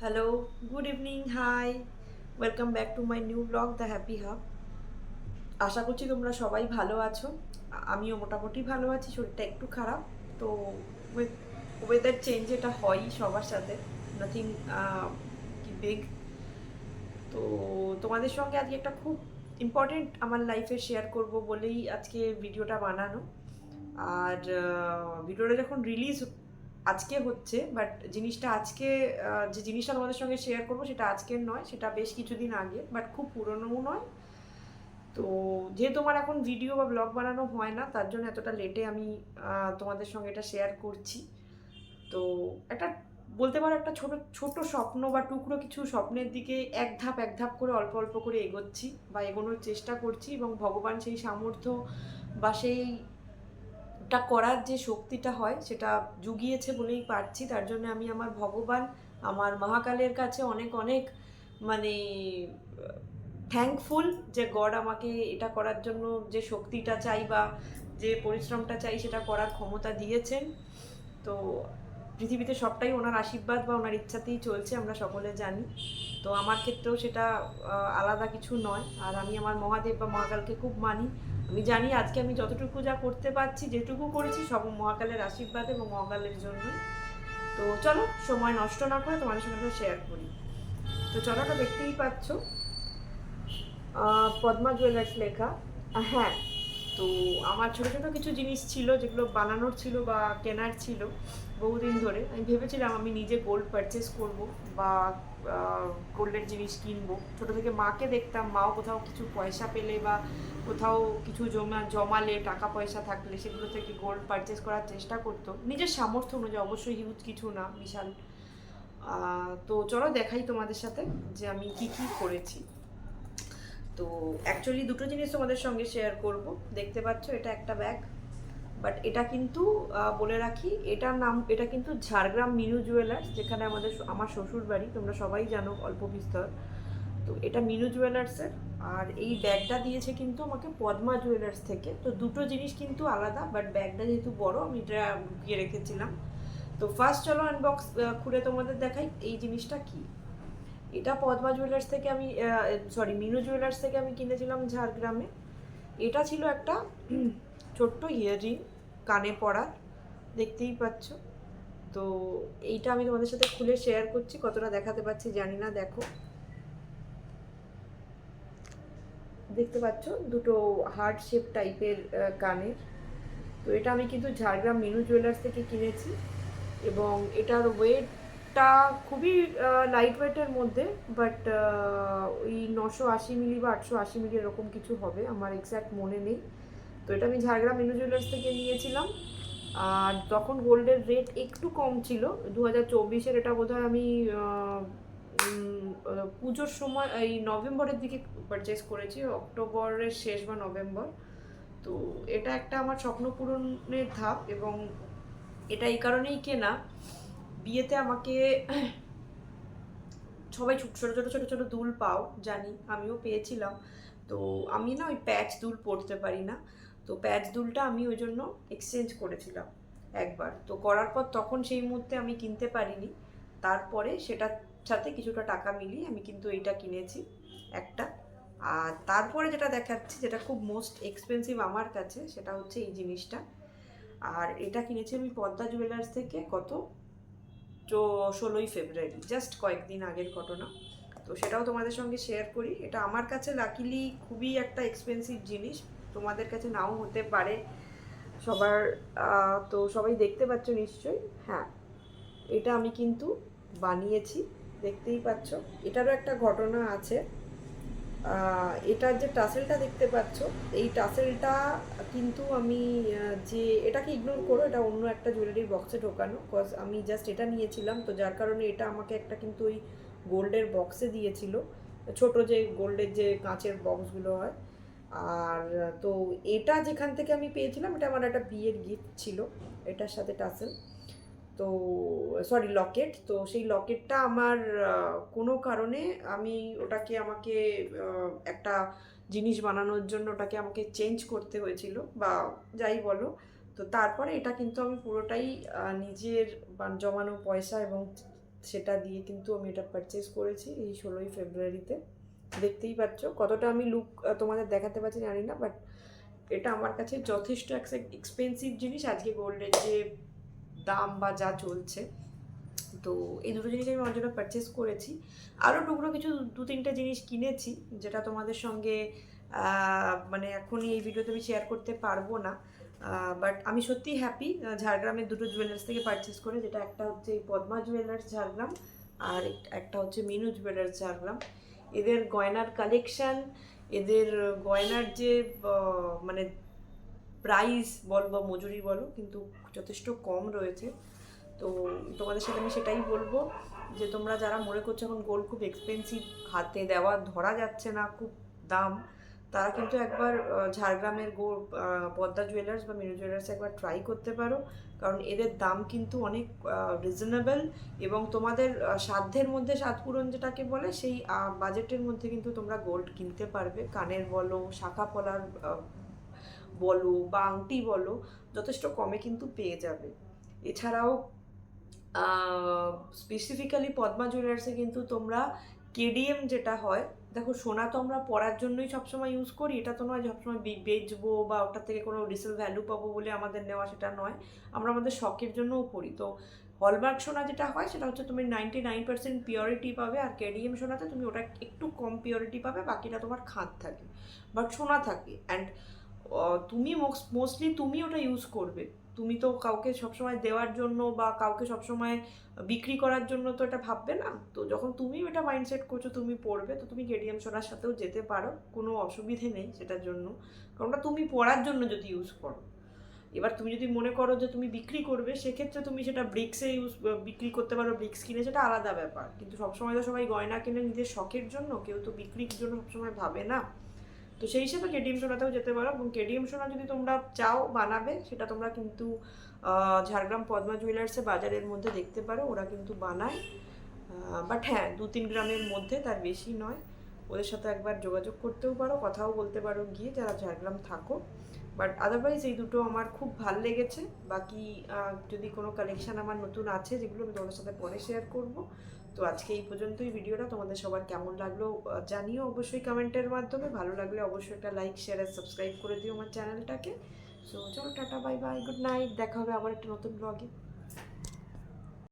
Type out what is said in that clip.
Hello good evening hi welcome back to my new blog the happy hub আশা করছি তোমরা সবাই ভালো আছো। আমিও মোটামুটি ভালো আছি, শরীরটা একটু খারাপ। তো ওয়েদার চেঞ্জ এটা হয়ই সবার সাথে নাথিং কি বিগ তো তোমাদের সঙ্গে আজকে একটা খুব ইম্পর্টেন্ট আমার লাইফে শেয়ার করব বলেই আজকে ভিডিওটা বানানো। আর ভিডিওটা যখন রিলিজ আজকে হচ্ছে বাট জিনিসটা আজকে যে জিনিসটা তোমাদের সঙ্গে শেয়ার করব সেটা আজকের নয়, সেটা বেশ কিছুদিন আগে বাট খুব পুরনোও নয়। তো যেহেতু আমার এখন ভিডিও বা ব্লগ বানানো হয় না, তার জন্য এতটা লেটে আমি তোমাদের সঙ্গে এটা শেয়ার করছি। তো একটা বলতে পারো একটা ছোট ছোট স্বপ্ন বা টুকরো কিছু স্বপ্নের দিকে এক ধাপ এক ধাপ করে অল্প অল্প করে এগোচ্ছি বা এগোনোর চেষ্টা করছি এবং ভগবান সেই সামর্থ্য বা সেই টা করার যে শক্তিটা হয়, সেটা জুগিয়েছে বলেই পারছি। তার জন্য আমি আমার ভগবান, আমার মহাকালের কাছে অনেক অনেক মানে থ্যাঙ্কফুল যে গড আমাকে এটা করার জন্য যে শক্তিটা চাই বা যে পরিশ্রমটা চাই, সেটা করার ক্ষমতা দিয়েছেন। তো পৃথিবীতে সবটাই ওনার আশীর্বাদ বা ওনার ইচ্ছাতেই চলছে, আমরা সকলে জানি। তো আমার ক্ষেত্রেও সেটা আলাদা কিছু নয়। আর আমি আমার মহাদেব বা মহাকালকে খুব মানি। আমি জানি আজকে আমি যতটুকু যা করতে পারছি, যেটুকু করেছি, সব মহাকালের আশীর্বাদ এবং মহাকালের জন্য তো চলো, সময় নষ্ট না করে তোমাদের সঙ্গে শেয়ার করি। তো চলো দেখতেই পাচ্ছ পদ্মা জুয়েলার্স লেখা। হ্যাঁ তো আমার ছোটো ছোটো কিছু জিনিস ছিল যেগুলো বানানোর ছিল বা কেনার ছিল বহুদিন ধরে। আমি ভেবেছিলাম আমি নিজে গোল্ড পারচেস করব বা গোল্ডের জিনিস কিনবো। ছোটো থেকে মাকে দেখতাম, মাও কোথাও কিছু পয়সা পেলে বা কোথাও কিছু জমা, জমালে টাকা পয়সা থাকলে সেগুলো থেকে গোল্ড পারচেস করার চেষ্টা করতো। নিজের সামর্থ্য অনুযায়ী, অবশ্যই হিউজ কিছু না, বিশাল। তো চলো দেখাই তোমাদের সাথে যে আমি কি কি করেছি। তো অ্যাকচুয়ালি দুটো জিনিস তোমাদের সঙ্গে শেয়ার করব। দেখতে পাচ্ছ এটা একটা ব্যাগ বাট এটা কিন্তু বলে রাখি, এটার নাম, এটা কিন্তু ঝাড়গ্রাম মিনু জুয়েলার্স যেখানে আমাদের আমার শ্বশুর বাড়ি, তোমরা সবাই জানো অল্প বিস্তর। তো এটা মিনু জুয়েলার্সের আর এই ব্যাগটা দিয়েছে কিন্তু আমাকে পদ্মা জুয়েলার্স থেকে। তো দুটো জিনিস কিন্তু আলাদা বাট ব্যাগটা যেহেতু বড়, আমি এটা লুকিয়ে রেখেছিলাম। তো ফার্স্ট চলো আনবক্স খুলে তোমাদের দেখাই, এই জিনিসটা কি? এটা পদ্মা জুয়েলার্স থেকে আমি সরি মিনু জুয়েলার্স থেকে আমি কিনেছিলাম ঝাড়গ্রামে। এটা ছিল একটা ছোট্ট ইয়াররিং কানে পরার দেখতেই পাচ্ছ। তো এইটা আমি তোমাদের সাথে খুলে শেয়ার করছি, কতটা দেখাতে পাচ্ছি জানি না, দেখো। দেখতে পাচ্ছ, দুটো হার্ট শেপ টাইপের কানের। তো এটা আমি কিন্তু ঝাড়গ্রাম মিনু জুয়েলার্স থেকে কিনেছি এবং এটার ওয়েটটা খুবই লাইট ওয়েটের মধ্যে বাট ওই নশো আশি মিলি বা আটশো আশি মিলি এরকম কিছু হবে, আমার এক্স্যাক্ট মনে নেই। তো এটা আমি ঝাড়গ্রাম মিনু জুয়েলার্স থেকে নিয়েছিলাম, আর তখন গোল্ডের রেট একটু কম ছিল দু হাজার চব্বিশের এটা বোধহয় আমি পুজোর সময়, এই নভেম্বরের দিকে পারচেস করেছি, অক্টোবরের শেষ বা নভেম্বর। তো এটা একটা আমার স্বপ্ন পূরণের ধাপ, এবং এটা এই কারণেই কেনা। বিয়েতে আমাকে সবাই ছোট ছোট ছোট ছোট দুল পাও, জানি, আমিও পেয়েছিলাম। তো আমি না ওই প্যাচ দুল পরতে পারি না। তো প্যাচ দুলটা আমি ওই জন্য এক্সচেঞ্জ করেছিলাম একবার। তো করার পর তখন সেই মুহূর্তে আমি কিনতে পারিনি। তারপরে সেটার সাথে কিছুটা টাকা মিলিয়ে আমি কিন্তু এইটা কিনেছি একটা। আর তারপরে যেটা দেখাচ্ছি, যেটা খুব মোস্ট এক্সপেন্সিভ আমার কাছে, সেটা হচ্ছে এই জিনিসটা। আর এটা কিনেছি আমি পদ্মা জুয়েলার্স থেকে, কত? ষোলোই ফেব্রুয়ারি জাস্ট কয়েকদিন আগের ঘটনা। তো সেটাও তোমাদের সঙ্গে শেয়ার করি। এটা আমার কাছে লাকিলি খুবই একটা এক্সপেন্সিভ জিনিস। তোমাদের কাছে নাও হতে পারে। সবার তো সবাই দেখতে পাচ্ছ নিশ্চয়ই। হ্যাঁ এটা আমি কিন্তু বানিয়েছি, দেখতেই পাচ্ছ। এটারও একটা ঘটনা আছে। এটার যে টাসেলটা দেখতে পাচ্ছ, এই টাসেলটা কিন্তু আমি যে এটাকে ইগনোর করো, এটা অন্য একটা জুয়েলারির বক্সে ঢোকানো কজ আমি জাস্ট এটা নিয়েছিলাম, তো যার কারণে এটা আমাকে একটা কিন্তু ওই গোল্ডের বক্সে দিয়েছিল, ছোট যে গোল্ডের যে কাঁচের বক্সগুলো হয়। আর তো এটা যেখান থেকে আমি পেয়েছিলাম, এটা আমার একটা বিয়ের গিফট ছিল, এটার সাথে টাসেল। তো সরি লকেট তো সেই লকেটটা আমার কোনো কারণে আমি ওটাকে আমাকে একটা জিনিস বানানোর জন্য ওটাকে আমাকে চেঞ্জ করতে হয়েছিল বা যাই বলো। তো তারপরে এটা কিন্তু আমি পুরোটাই নিজের জমানো পয়সা এবং সেটা দিয়ে কিন্তু আমি এটা পারচেস করেছি এই ষোলোই ফেব্রুয়ারিতে। দেখতেই পাচ্ছ কতটা আমি লুক তোমাদের দেখাতে পারছি জানি না বাট এটা আমার কাছে যথেষ্ট এক্সপেন্সিভ জিনিস। আজকে গোল্ডের যে দাম বা যা চলছে। তো এই দুটো জিনিস আমি আমার জন্য পারচেস করেছি। আরও টুকরো কিছু দু তিনটে জিনিস কিনেছি, যেটা তোমাদের সঙ্গে মানে এখনই এই ভিডিওতে আমি শেয়ার করতে পারব না। বাট আমি সত্যিই হ্যাপি ঝাড়গ্রামের দুটো জুয়েলার্স থেকে পারচেস করে, যেটা একটা হচ্ছে পদ্মা জুয়েলার্স ঝাড়গ্রাম, আর একটা হচ্ছে মিনু জুয়েলার্স ঝাড়গ্রাম। এদের গয়নার কালেকশন এদের গয়নার যে মানে প্রাইস বল বা মজুরি বলো, কিন্তু যথেষ্ট কম রয়েছে। তো তোমাদের সাথে আমি সেটাই বলব যে তোমরা যারা মনে করছ এখন গোল্ড খুব এক্সপেন্সিভ হাতে দেওয়া ধরা যাচ্ছে না খুব দাম, তারা কিন্তু একবার ঝাড়গ্রামের গো পদ্মা জুয়েলার্স বা মিনু জুয়েলার্স একবার ট্রাই করতে পারো। কারণ এদের দাম কিন্তু অনেক রিজনেবল এবং তোমাদের সাধ্যের মধ্যে সাত পূরণ যেটাকে বলে, সেই বাজেটের মধ্যে কিন্তু তোমরা গোল্ড কিনতে পারবে। কানের বলো, শাখা পলার বলো বা আংটি বলো, যথেষ্ট কমে কিন্তু পেয়ে যাবে। এছাড়াও স্পেসিফিক্যালি পদ্মা জুয়েলার্সে কিন্তু তোমরা কেডিএম যেটা হয়, দেখো সোনা তো আমরা পরার জন্যই সবসময় ইউজ করি, এটা তো নয় সবসময় বেচবো বা ওটার থেকে কোনো রিসেল ভ্যালু পাবো বলে আমাদের নেওয়া সেটা নয়, আমরা আমাদের শখের জন্যও করি। তো হলমার্ক সোনা যেটা হয়, সেটা হচ্ছে তুমি নাইনটি নাইন পার্সেন্ট পিওরিটি পাবে আর কেডিএম সোনাতে তুমি ওটা একটু কম পিওরিটি পাবে, বাকিটা তোমার খাঁত থাকে বাট সোনা থাকে। অ্যান্ড তুমি মোস্টলি তুমি ওটা ইউজ করবে। তুমি তো কাউকে সবসময় দেওয়ার জন্য বা কাউকে সবসময় বিক্রি করার জন্য তো এটা ভাববে না। তো যখন তুমি এটা মাইন্ডসেট করছ, তুমি পড়বে, তো তুমি কেডিএম সোনার সাথেও যেতে পারো। কোনো অসুবিধে নেই সেটার জন্য। কারণ ওটা তুমি পড়ার জন্য যদি ইউজ করো। এবার তুমি যদি মনে করো যে তুমি বিক্রি করবে, সেক্ষেত্রে তুমি সেটা ব্রিক্সে ইউজ বিক্রি করতে পারো। ব্রিক্স কিনে সেটা আলাদা ব্যাপার। কিন্তু সবসময় তো সবাই গয়না কিনে নিজের শখের জন্য। কেউ তো বিক্রির জন্য সবসময় ভাবে না। তো সেই হিসেবে কেডিএম সোনাতেও যেতে পারো এবং কেডিএম সোনা যদি তোমরা চাও বানাবে, সেটা তোমরা কিন্তু ঝাড়গ্রাম পদ্মা জুয়েলার্সে বাজারের মধ্যে দেখতে পারো, ওরা কিন্তু বানায়। বাট হ্যাঁ দু তিন গ্রামের মধ্যে, তার বেশি নয়। ওদের সাথে একবার যোগাযোগ করতেও পারো, কথাও বলতে পারো, গিয়ে যারা ঝাড়গ্রাম থাকো। বাট আদারওয়াইজ এই দুটো আমার খুব ভালো লেগেছে। বাকি যদি কোনো কালেকশান আমার নতুন আছে, যেগুলো আমি তোমাদের সাথে পরে শেয়ার করব, তো আজকে এই পর্যন্তই ভিডিওটা। তোমাদের সবার কেমন লাগল জানিও অবশ্যই কমেন্টের মাধ্যমে। ভালো লাগলে অবশ্যই একটা লাইক শেয়ার আর সাবস্ক্রাইব করে দিও আমার চ্যানেলটাকে সো চলো tata bye bye good night দেখা হবে আবার একটা নতুন ব্লগে